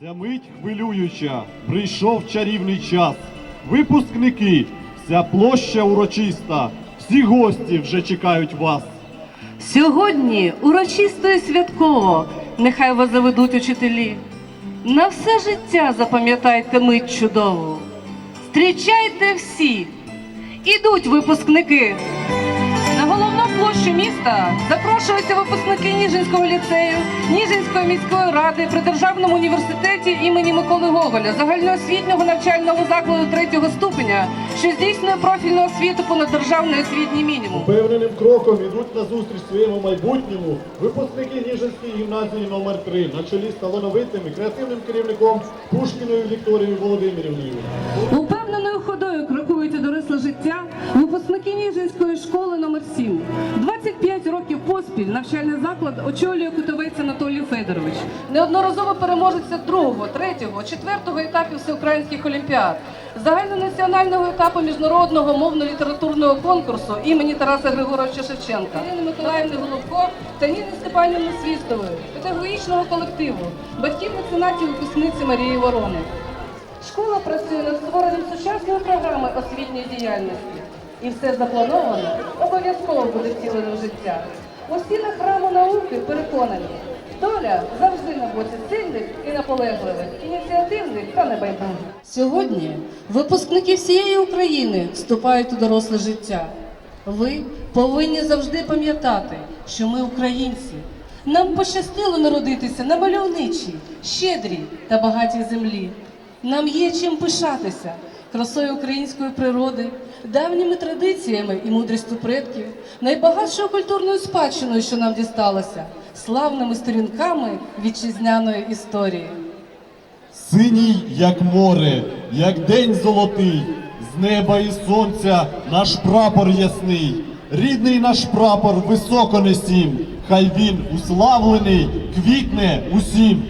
Ця мить хвилююча, прийшов чарівний час. Випускники, вся площа урочиста, всі гості вже чекають вас. Сьогодні урочисто і святково нехай вас заведуть учителі. На все життя запам'ятайте мить чудову. Зустрічайте всі. Ідуть випускники. Міста запрошуються випускники Ніжинського ліцею, Ніжинської міської ради при Державному університеті імені Миколи Гоголя, загальноосвітнього навчального закладу третього ступеня, що здійснює профільну освіту понад державний освітній мінімум. Впевненим кроком ідуть на зустріч своєму майбутньому випускники Ніжинської гімназії номер 3 на чолі з талановитим і креативним керівником Пушкіною Вікторією Володимирівною. Упевненою ходою крокують у доросле життя випускники Ніжинської школи номер 7 25 років поспіль навчальний заклад очолює кутовець Анатолій Федорович. Неодноразово переможеться другого, третього, четвертого етапів всеукраїнських олімпіад, загальнонаціонального етапу міжнародного мовно-літературного конкурсу імені Тараса Григоровича Шевченка, Ірини Миколаївни Головко та Ніни Степанівни Свістової, педагогічного колективу, батьків меценатів випускниці Марії Ворони. Школа працює над створенням сучасної програми освітньої діяльності. І все заплановано обов'язково буде втілено в життя. У стінах храму науки переконані, доля завжди на боці сильних і наполегливих, ініціативних та небайдужих. Сьогодні випускники всієї України вступають у доросле життя. Ви повинні завжди пам'ятати, що ми українці. Нам пощастило народитися на мальовничій, щедрій та багатій землі. Нам є чим пишатися красою української природи, давніми традиціями і мудрістю предків, найбагатшою культурною спадщиною, що нам дісталося, славними сторінками вітчизняної історії. Синій, як море, як день золотий, з неба і сонця наш прапор ясний, рідний наш прапор високо несім, хай він уславлений, квітне усім.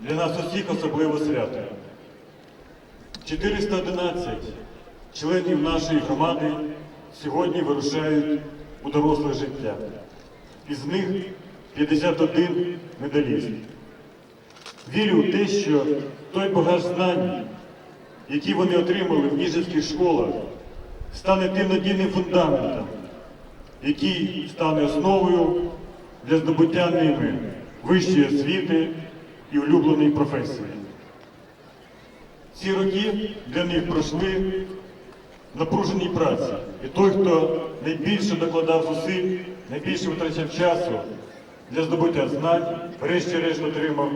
Для нас усіх особливе свято. 411 членів нашої громади сьогодні вирушають у доросле життя. Із них 51 медаліст. Вірю в те, що той багаж знань, які вони отримали в ніжинських школах, стане тим надійним фундаментом, який стане основою для здобуття ними вищої освіти і улюбленої професії. Ці роки для них пройшли напруженій праці. І той, хто найбільше докладав зусиль, найбільше витрачав часу для здобуття знань, врешті-решт отримав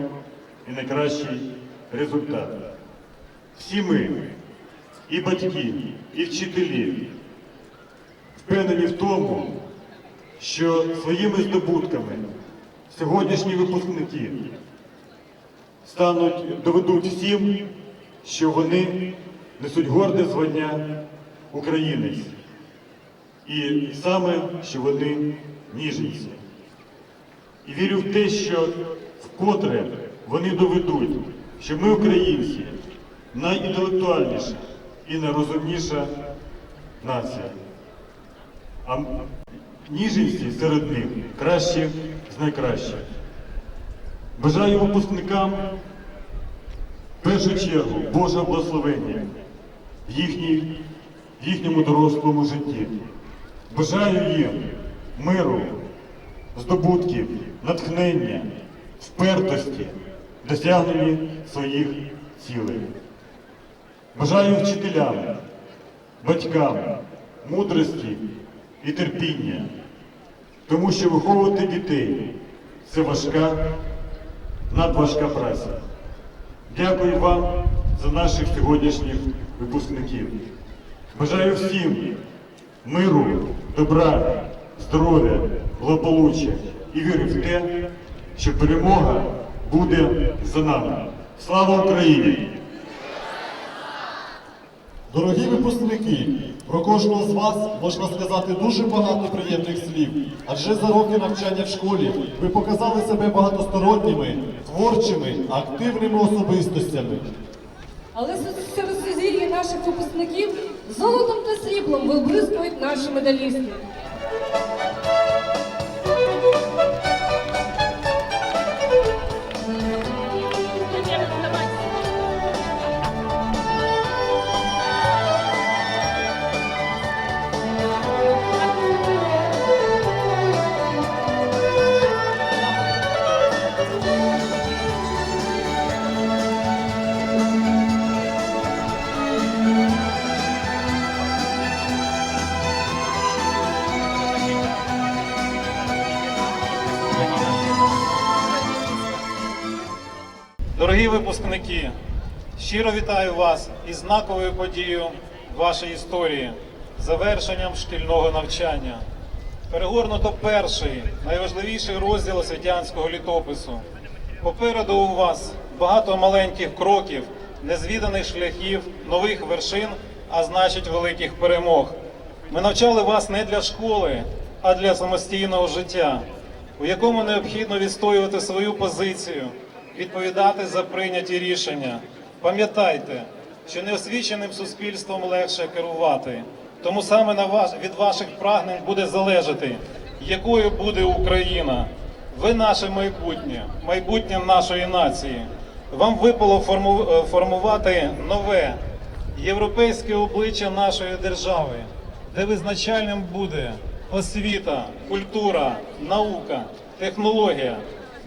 і найкращий результат. Всі ми, і батьки, і вчителі, впевнені в тому, що своїми здобутками сьогоднішні випускники стануть, доведуть всім, що вони несуть горде звання українець. І саме, що вони ніженці. І вірю в те, що вкотре вони доведуть, що ми, українці, найінтелектуальніша і найрозумніша нація. А ніженці серед них кращі з найкращих. Бажаю випускникам в першу чергу Божого благословення в, їхній, в їхньому дорослому житті. Бажаю їм миру, здобутків, натхнення, впертості, досягненні своїх цілей. Бажаю вчителям, батькам мудрості і терпіння, тому що виховувати дітей це важка, надважка праця. Дякую вам за наших сьогоднішніх випускників. Бажаю всім миру, добра, здоров'я, благополуччя і віри в те, що перемога буде за нами. Слава Україні! Дорогі випускники, про кожного з вас можна сказати дуже багато приємних слів, адже за роки навчання в школі ви показали себе багатосторонніми, творчими, активними особистостями. Але серед сузір'я наших випускників золотом та сріблом вибризкують наші медалісти. Дорогі випускники, щиро вітаю вас із знаковою подією в вашій історії, завершенням шкільного навчання. Перегорнуто перший, найважливіший розділ освітянського літопису. Попереду у вас багато маленьких кроків, незвіданих шляхів, нових вершин, а значить великих перемог. Ми навчали вас не для школи, а для самостійного життя, у якому необхідно відстоювати свою позицію, відповідати за прийняті рішення. Пам'ятайте, що неосвіченим суспільством легше керувати. Тому саме на ваш, від ваших прагнень буде залежати, якою буде Україна. Ви наше майбутнє, майбутнє нашої нації. Вам випало е, формувати нове європейське обличчя нашої держави, де визначальним буде освіта, культура, наука, технологія,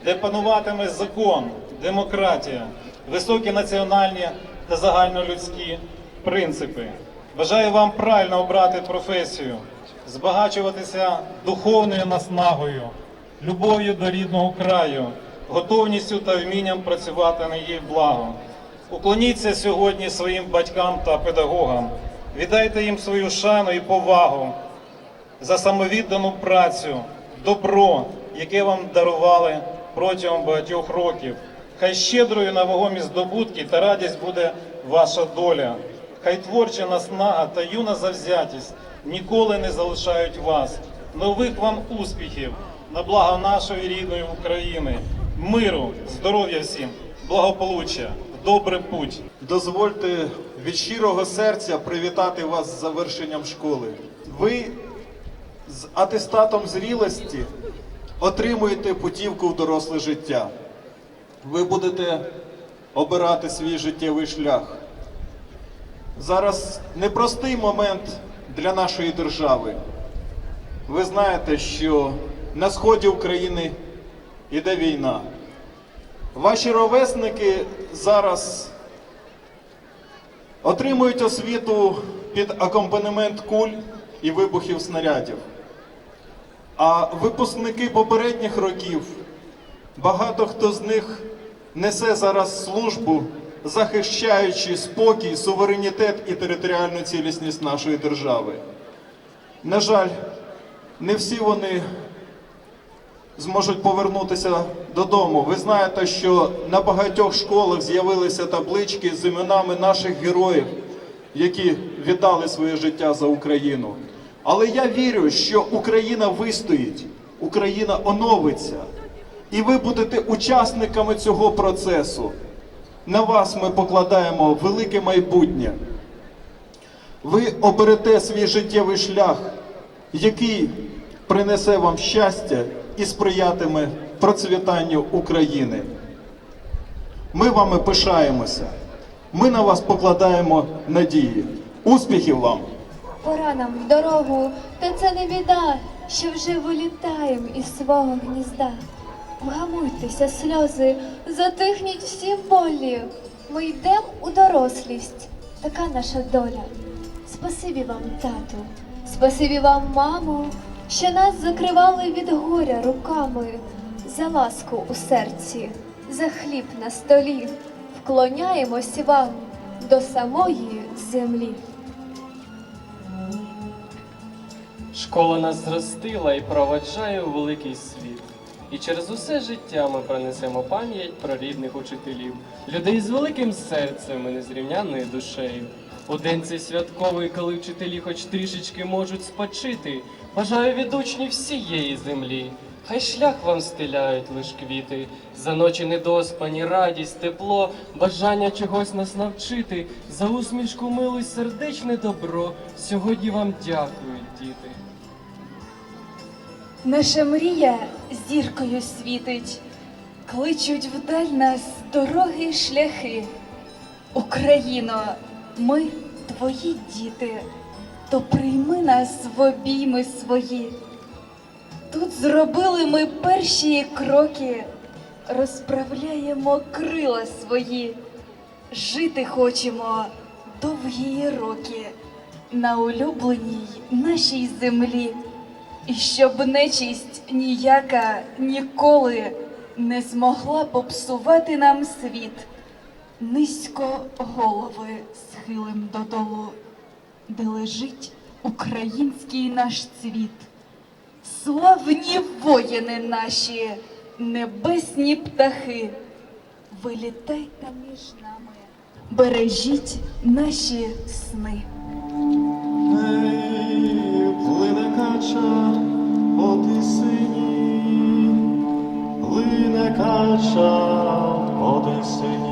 де пануватиме закон, демократія, високі національні та загальнолюдські принципи. Бажаю вам правильно обрати професію, збагачуватися духовною наснагою, любов'ю до рідного краю, готовністю та вмінням працювати на її благо. Уклоніться сьогодні своїм батькам та педагогам, віддайте їм свою шану і повагу за самовіддану працю, добро, яке вам дарували протягом багатьох років. Хай щедрою на вагомі здобутки та радість буде ваша доля. Хай творча наснага та юна завзятість ніколи не залишають вас. Нових вам успіхів на благо нашої рідної України, миру, здоров'я всім, благополуччя, добрий путь. Дозвольте від щирого серця привітати вас з завершенням школи. Ви з атестатом зрілості отримуєте путівку в доросле життя. Ви будете обирати свій життєвий шлях. Зараз непростий момент для нашої держави. Ви знаєте, що на сході України йде війна. Ваші ровесники зараз отримують освіту під акомпанемент куль і вибухів снарядів. А випускники попередніх років, багато хто з них несе зараз службу, захищаючи спокій, суверенітет і територіальну цілісність нашої держави. На жаль, не всі вони зможуть повернутися додому. Ви знаєте, що на багатьох школах з'явилися таблички з іменами наших героїв, які віддали своє життя за Україну. Але я вірю, що Україна вистоїть, Україна оновиться, і ви будете учасниками цього процесу. На вас ми покладаємо велике майбутнє. Ви оберете свій життєвий шлях, який принесе вам щастя і сприятиме процвітанню України. Ми вами пишаємося. Ми на вас покладаємо надії. Успіхів вам! Пора нам в дорогу, та це не біда, що вже вилітаєм із свого гнізда. Вгамуйтеся, сльози, затихніть всі болі. Ми йдем у дорослість, така наша доля. Спасибі вам, тату, спасибі вам, мамо, що нас закривали від горя руками, за ласку у серці, за хліб на столі. Вклоняємось вам до самої землі. Школа нас зростила і проваджає у великий світ. І через усе життя ми пронесемо пам'ять про рідних учителів, людей з великим серцем і незрівнянною душею. У день цей святковий, коли вчителі хоч трішечки можуть спочити, бажаю від учнів всієї землі. Хай шлях вам стиляють лиш квіти, за ночі недоспані, радість, тепло, бажання чогось нас навчити, за усмішку милу й сердечне добро. Сьогодні вам дякують, діти. Наша мрія зіркою світить, кличуть вдаль нас дороги й шляхи. Україно, ми твої діти, то прийми нас в обійми свої. Тут зробили ми перші кроки, розправляємо крила свої, жити хочемо довгі роки на улюбленій нашій землі. І щоб нечисть ніяка ніколи не змогла попсувати нам світ, низько голови схилим додолу, де лежить український наш цвіт. Славні воїни наші, небесні птахи, вилітайте між нами, бережіть наші сни. Кача по тисині, плине кача по тисині.